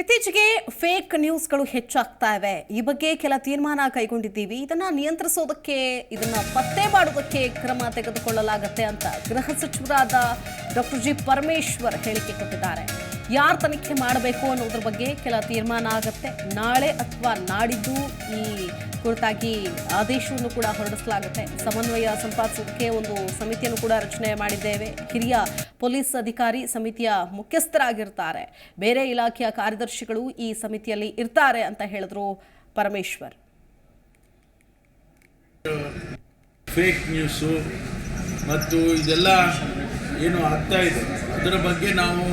ಇತ್ತೀಚೆಗೆ ಫೇಕ್ ನ್ಯೂಸ್ಗಳು ಹೆಚ್ಚಾಗ್ತಾ ಇವೆ. ಈ ಬಗ್ಗೆ ಕೆಲ ತೀರ್ಮಾನ ಕೈಗೊಂಡಿದ್ದೀವಿ. ಇದನ್ನು ನಿಯಂತ್ರಿಸೋದಕ್ಕೆ, ಇದನ್ನು ಪತ್ತೆ ಮಾಡೋದಕ್ಕೆ ಕ್ರಮ ತೆಗೆದುಕೊಳ್ಳಲಾಗುತ್ತೆ ಅಂತ ಗೃಹ ಸಚಿವರಾದ ಡಾಕ್ಟರ್ ಜಿ. ಪರಮೇಶ್ವರ್ ಹೇಳಿಕೆ ಕೊಟ್ಟಿದ್ದಾರೆ. ಯಾರು ತನಿಖೆ ಮಾಡಬೇಕು ಅನ್ನೋದ್ರ ಬಗ್ಗೆ ಕೆಲ ತೀರ್ಮಾನ ಆಗುತ್ತೆ. ನಾಳೆ ಅಥವಾ ನಾಡಿದ್ದು ಈ ಕುರಿತಾಗಿ ಆದೇಶವನ್ನು ಕೂಡ ಹೊರಡಿಸಲಾಗುತ್ತೆ. ಸಮನ್ವಯ ಸಂಪಾದಿಸೋದಕ್ಕೆ ಒಂದು ಸಮಿತಿಯನ್ನು ಕೂಡ ರಚನೆ ಮಾಡಿದ್ದೇವೆ. ಹಿರಿಯ ಪೊಲೀಸ್ ಅಧಿಕಾರಿ ಸಮಿತಿಯ ಮುಖ್ಯಸ್ಥರಾಗಿರ್ತಾರೆ. ಬೇರೆ ಇಲಾಖೆಯ ಕಾರ್ಯದರ್ಶಿಗಳು ಈ ಸಮಿತಿಯಲ್ಲಿ ಇರ್ತಾರೆ ಅಂತ ಹೇಳಿದ್ರು ಪರಮೇಶ್ವರ್. ಫೇಕ್ ನ್ಯೂಸು ಮತ್ತು ಇದೆಲ್ಲ ಏನು ಆಗ್ತಾ ಇದೆ. ಅದರ ಬಗ್ಗೆ ನಾವು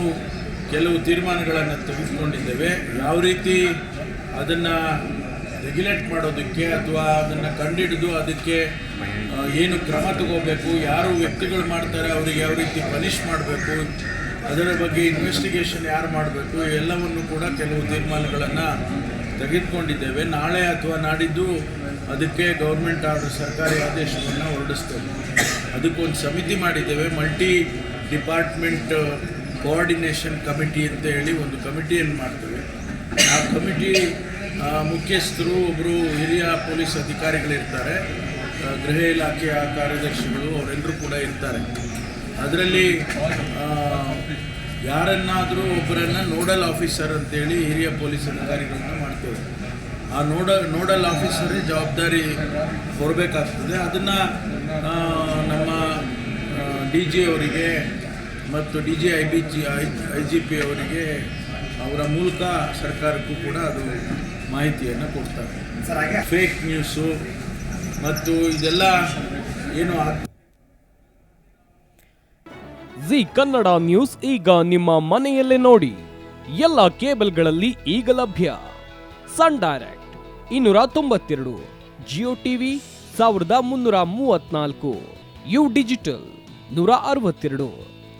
ಕೆಲವು ತೀರ್ಮಾನಗಳನ್ನು ತೆಗೆದುಕೊಂಡಿದ್ದೇವೆ. ಯಾವ ರೀತಿ ಅದನ್ನು ರೆಗ್ಯುಲೇಟ್ ಮಾಡೋದಕ್ಕೆ ಅಥವಾ ಅದನ್ನು ಕಂಡುಹಿಡಿದು ಅದಕ್ಕೆ ಏನು ಕ್ರಮ ತಗೋಬೇಕು, ಯಾರು ವ್ಯಕ್ತಿಗಳು ಮಾಡ್ತಾರೆ, ಅವರಿಗೆ ಯಾವ ರೀತಿ ಪನಿಷ್ ಮಾಡಬೇಕು, ಅದರ ಬಗ್ಗೆ ಇನ್ವೆಸ್ಟಿಗೇಷನ್ ಯಾರು ಮಾಡಬೇಕು, ಎಲ್ಲವನ್ನು ಕೂಡ ಕೆಲವು ತೀರ್ಮಾನಗಳನ್ನು ತೆಗೆದುಕೊಂಡಿದ್ದೇವೆ. ನಾಳೆ ಅಥವಾ ನಾಡಿದ್ದು ಅದಕ್ಕೆ ಗೌರ್ಮೆಂಟ್ ಆರ್ಡರ್ ಸರ್ಕಾರಿ ಆದೇಶವನ್ನು ಹೊರಡಿಸ್ತೇವೆ. ಅದಕ್ಕೊಂದು ಸಮಿತಿ ಮಾಡಿದ್ದೇವೆ. ಮಲ್ಟಿ ಡಿಪಾರ್ಟ್ಮೆಂಟ್ ಕೋಆರ್ಡಿನೇಷನ್ ಕಮಿಟಿ ಅಂತ ಹೇಳಿ ಒಂದು ಕಮಿಟಿಯನ್ನು ಮಾಡ್ತೇವೆ. ಆ ಕಮಿಟಿ ಮುಖ್ಯಸ್ಥರು ಒಬ್ಬರು ಹಿರಿಯ ಪೊಲೀಸ್ ಅಧಿಕಾರಿಗಳಿರ್ತಾರೆ. ಗೃಹ ಇಲಾಖೆಯ ಕಾರ್ಯದರ್ಶಿಗಳು ಅವರೆಲ್ಲರೂ ಕೂಡ ಇರ್ತಾರೆ. ಅದರಲ್ಲಿ ಯಾರನ್ನಾದರೂ ಒಬ್ಬರನ್ನು ನೋಡಲ್ ಆಫೀಸರ್ ಅಂತೇಳಿ ಹಿರಿಯ ಪೊಲೀಸ್ ಅಧಿಕಾರಿಗಳನ್ನ ಮಾಡ್ತೇವೆ. ಆ ನೋಡ, ನೋಡಲ್ ಆಫೀಸರೇ ಜವಾಬ್ದಾರಿ ಬರಬೇಕಾಗ್ತದೆ ಅದನ್ನು ನಮ್ಮ ಡಿ ಜಿ ಅವರಿಗೆ ಮತ್ತು D G I B G I I G P ಅವರಿಗೆ ಅವರ ಮೂಲಕ ಸರ್ಕಾರಕ್ಕೂ ಕೂಡ ಅದು ಮಾಹಿತಿಯನ್ನು ಕೊಡ್ತಾರೆ. ಫೇಕ್ ನ್ಯೂಸು ಮತ್ತು ಇದೆಲ್ಲ ಏನು ಆಗ್- ಜಿ ಕನ್ನಡ ನ್ಯೂಸ್ ಈಗ ನಿಮ್ಮ ಮನೆಯಲ್ಲೇ ನೋಡಿ. ಎಲ್ಲ ಕೇಬಲ್ಗಳಲ್ಲಿ ಈಗ ಲಭ್ಯ. ಸನ್ ಡೈರೆಕ್ಟ್ ಇನ್ನೂರ ತೊಂಬತ್ತೆರಡು ಜಿಯೋ ಟಿವಿ ಸಾವಿರದ ಮುನ್ನೂರ ಮೂವತ್ನಾಲ್ಕು ಯು ಡಿಜಿಟಲ್ ನೂರ ಅರವತ್ತೆರಡು.